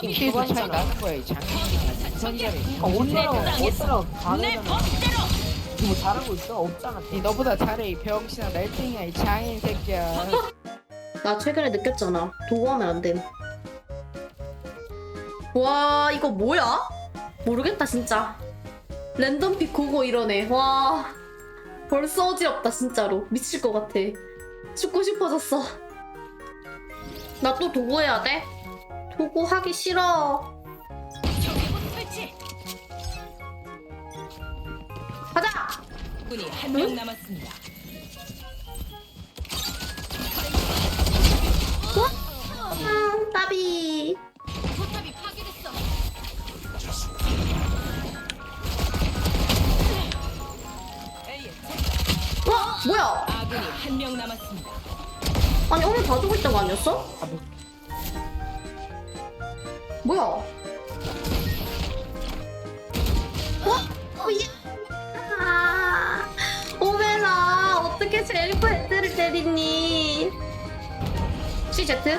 거미 킬도 차이. 나는 거야 이 장애인이 선자리 그러니까 가능하잖아. 법대로 뭐 잘하고 있어? 없잖아. 이 너보다 잘해 이 병신아 날팽이야 이 장애인 새끼야 나 최근에 느꼈잖아. 도구하면 안 됨. 와 이거 뭐야? 모르겠다 진짜. 랜덤 픽 고고 이러네. 와 벌써 어지럽다 진짜로. 미칠 것 같아. 죽고 싶어졌어. 나 또 도구해야 돼? 도구 하기 싫어. 가자. 군이 한 명 남았습니다 음, 따비. 포탑이 파괴됐어 A의 와 뭐야? 아군이 한 명 남았습니다 아니 오늘 봐주고 있던 거 아니었어? 뭐 야? 어? 어, 예. 아, 오메라 어떻게 제리코 헤드를 때리니? CZ?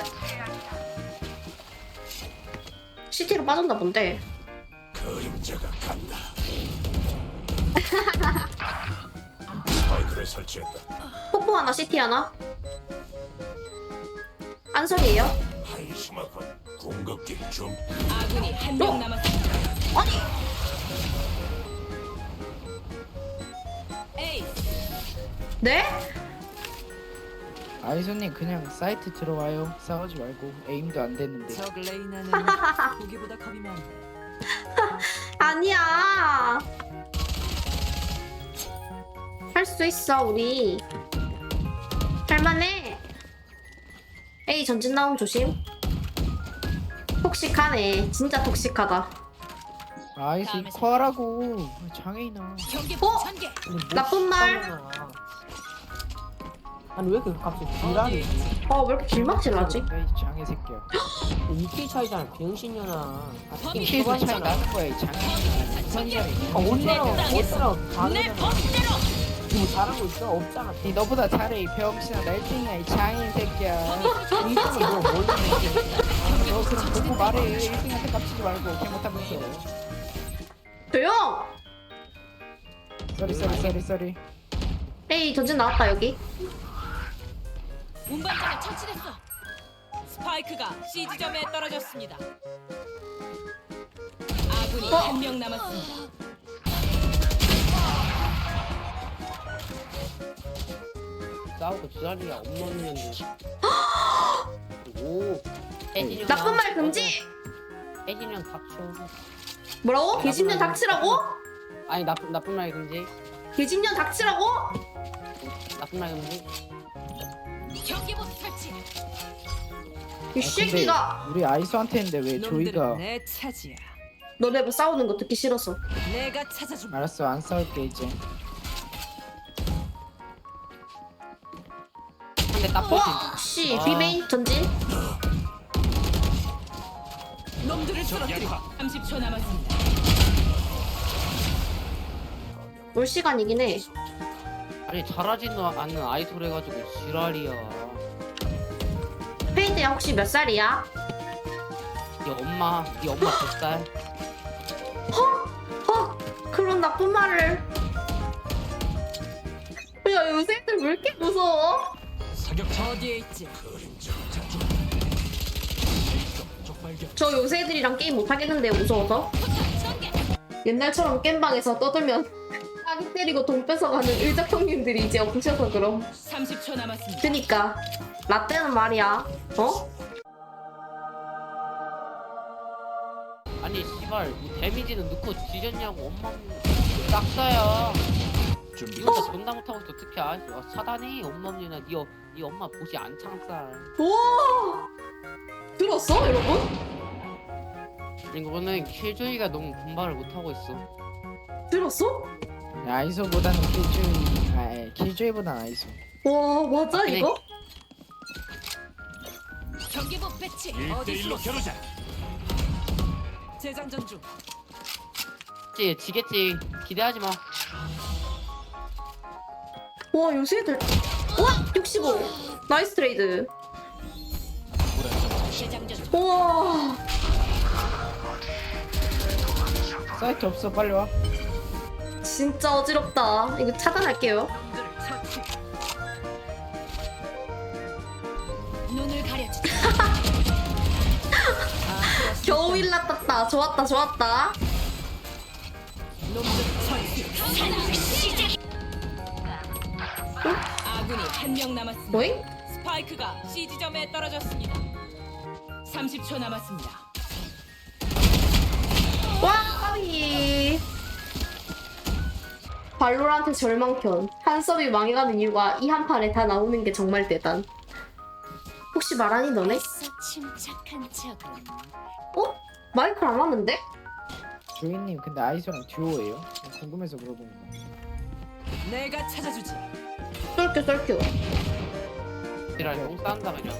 CT로 빠졌나 본데. 그림자가 간다. 스파이크를 설치했다. 폭포 하나, CT 하나. 안설이에요? 한심하군. 궁극기 좀 아군이 한명 어? 남았습니다 아니 A 네? 아이소님 그냥 사이트 들어와요 싸우지 말고 에임도 안 되는데 적 레이나는 보기보다 겁이 많네 아니야. 할 수 있어 우리. 할만해. 에이 전진 나옴 조심. 톡식하네. 진짜 톡식하다. 다음에 이거 하라고 장애인아 어? 전개 뭐 나쁜 말. 아니 왜 이렇게 갑자기? 있지 어왜 이렇게 길막질나지? 이 장애 새끼야 이킬 차이잖아. 병신년아. 아, 게임 킬도 차이. 나는 거야 이 장애인이 선자리 그러니까 옷대로 옷대로 내. 법대로 뭐 잘하고 있어? 없잖아. 이 너보다 잘해 이 병신아 날팽이야 이 장애인 새끼야 이승이 뭐 뭘로 너 그럼 보고 말해. 1등한테 깝치지 말고 걔 못하면서 조용. 쏘리 쏘리 쏘리 쏘리 에이 전진 나왔다 여기. 운반자가 처치됐어. 스파이크가 C 지점에 떨어졌습니다. 아군이 어? 한명 남았습니다. 싸우고 지랄이야. 엄마 없는데 오 혜진이 나쁜 말 금지. 혜진이랑 닥쳐 뭐라고? 개집년 닥치라고? 아니 나쁜 나쁜 말 금지 개집년 닥치라고? 나쁜 말 금지 경계복 설치 이 새끼가 우리 아이소한테 했는데 왜 조이가 내 차지야 너네 뭐 싸우는 거 듣기 싫어서. 내가 찾아준 알았어 안 싸울게 이제 한대 딱 와, 보지 씨 아. 비메인 전진. 놈들을 쓰러뜨려 30초 남았습니다 올 시간이긴 해. 아니 잘하지도 않는 아이솔 해가지고 지랄이야 페이드야 혹시 몇 살이야? 네 엄마 네 엄마 몇살 어 그런 나쁜 말을. 야 요새 애들 왜 이렇게 무서워? 어디에 있지. 저 요새 애들이랑 게임 못 하겠는데 무서워서. 옛날처럼 겜방에서 떠들면 따기 때리고 돈 뺏어가는 의적 형님들이 이제 없으셔서 그럼. 30초 남았습니다 그니까 라떼는 말이야. 어? 아니 씨발 뭐 데미지는 넣고 뒤졌냐고 엄마 싹 싸야 준비. 이거 존나 못하고 있어 어떻게 아 어, 차단해 엄마 없냐 네, 어- 네 엄마 보시 안 창살 와 들었어 여러분? 이거는 킬조이가 너무 분발을 못하고 있어 들었어? 아이소보다는 킬조이 아 예, 킬조이보다는 아이소 와 맞아 그래. 이거? 경계복 배치 1대1로 어디서 겨루자. 재장전 중 지 지겠지 기대하지 마 와 요새 애들 와 65. 나이스 트레이드. 재장전 중와 사이트 없어 빨리 와 진짜 어지럽다. 이거 차단할게요. 눈을 가려주지. 겨우 일라 땄다. 좋았다, 좋았다. 아군이 한 명 남았습니다. 뭐잉? 스파이크가 C 지점에 떨어졌습니다. 30초 남았습니다. 와, 까비. 발로란트 절망편. 한 섭이 망해가는 이유가 이 한 판에 다 나오는 게 정말 대단. 혹시 말하니 너네? 침착한 척은. 어? 마이크 안 하는데? 조이님 근데 아이소랑 듀오예요? 궁금해서 물어보는 거 내가 찾아주지. 쏠큐, 쏠큐. 얘들아 똥 싼다 그냥.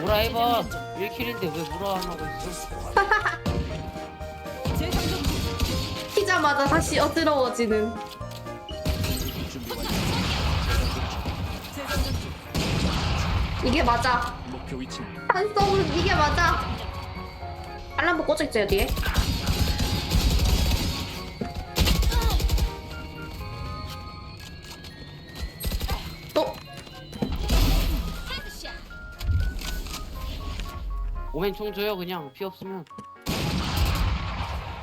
뭐라 해봐 1킬인데 왜 뭐라 안 하고 있어 키자마자 다시 어지러워지는. 이게 맞아. 목표 한섭은 이게 맞아. 알람보 꽂혀 있어요, 뒤에. 오멘 총 줘요 그냥 피 없으면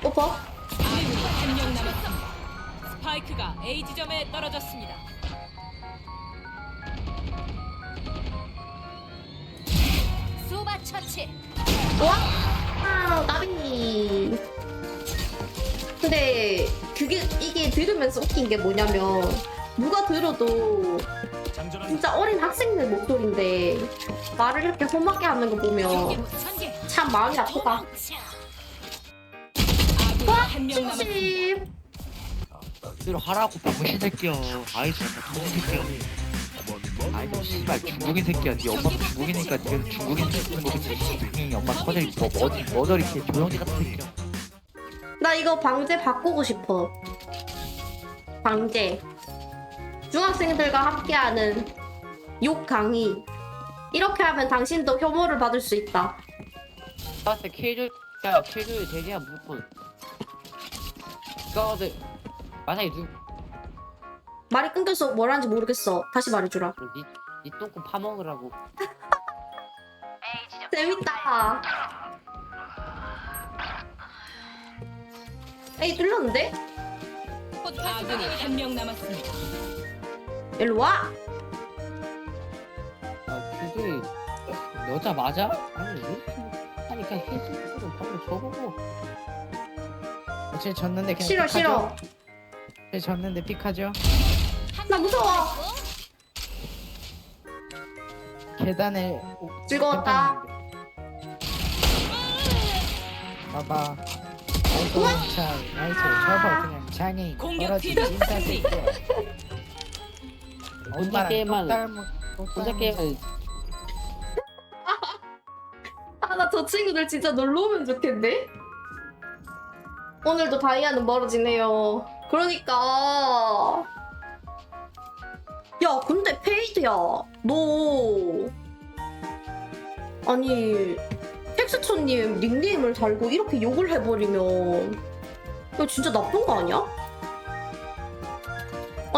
오퍼. 아군이 한명 남았습니다. 스파이크가 A 지점에 떨어졌습니다. 수바 처치. 와! 아, 나비. 근데 그게 이게 들으면서 웃긴 게 뭐냐면 누가 들어도 진짜 어린 학생들 목소리인데 말을 이렇게 험하게 하는 거 보면. 참 마음이 아프다. 남았습니다. 십. 들어 하라고 병신 새끼야 아이 진짜 새끼야 아이 뭐 씨발 중국인 새끼야 네 엄마 중국이니까 네가 중국인 새끼인 거겠지 엄마 터질 뭐 머리 머저리 개 조용히 같은 새끼야 나 이거 방제 바꾸고 싶어. 방제. 중학생들과 함께하는 욕 강의. 이렇게 하면 당신도 혐오를 받을 수 있다. 나한테 킬줄 야 킬줄 되냐 무조건 그거들 만약에 누 말이 끊겨서 뭘 하는지 모르겠어. 다시 말해주라. 니, 니 똥꼬 파먹으라고 재밌다. 에이 뚫렸는데? 아군이 한 명 남았습니다. 일로 와. 아 킬줄 여자 맞아? 아니 왜 이렇게 하니까 힐스는 방금 저거고 어차피 졌는데 그냥 싫어 픽하죠? 싫어. 어차피 졌는데 픽하죠? 나 무서워. 계단에 즐거웠다. 봐봐 아이소 차 아이소 저거 그냥 장애 공격 떨어진 팀 인사 승리. 닮은 똑 혼자 게임을 아 나 저 친구들 진짜 놀러 오면 좋겠네. 오늘도 다이아는 멀어지네요. 그러니까. 야 근데 페이드야 너 아니 텍스처님 닉네임을 달고 이렇게 욕을 해버리면 이거 진짜 나쁜 거 아니야?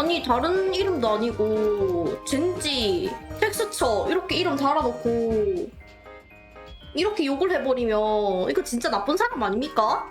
아니 다른 이름도 아니고 젠지 텍스처 이렇게 이름 달아놓고 이렇게 욕을 해버리면 이거 진짜 나쁜 사람 아닙니까?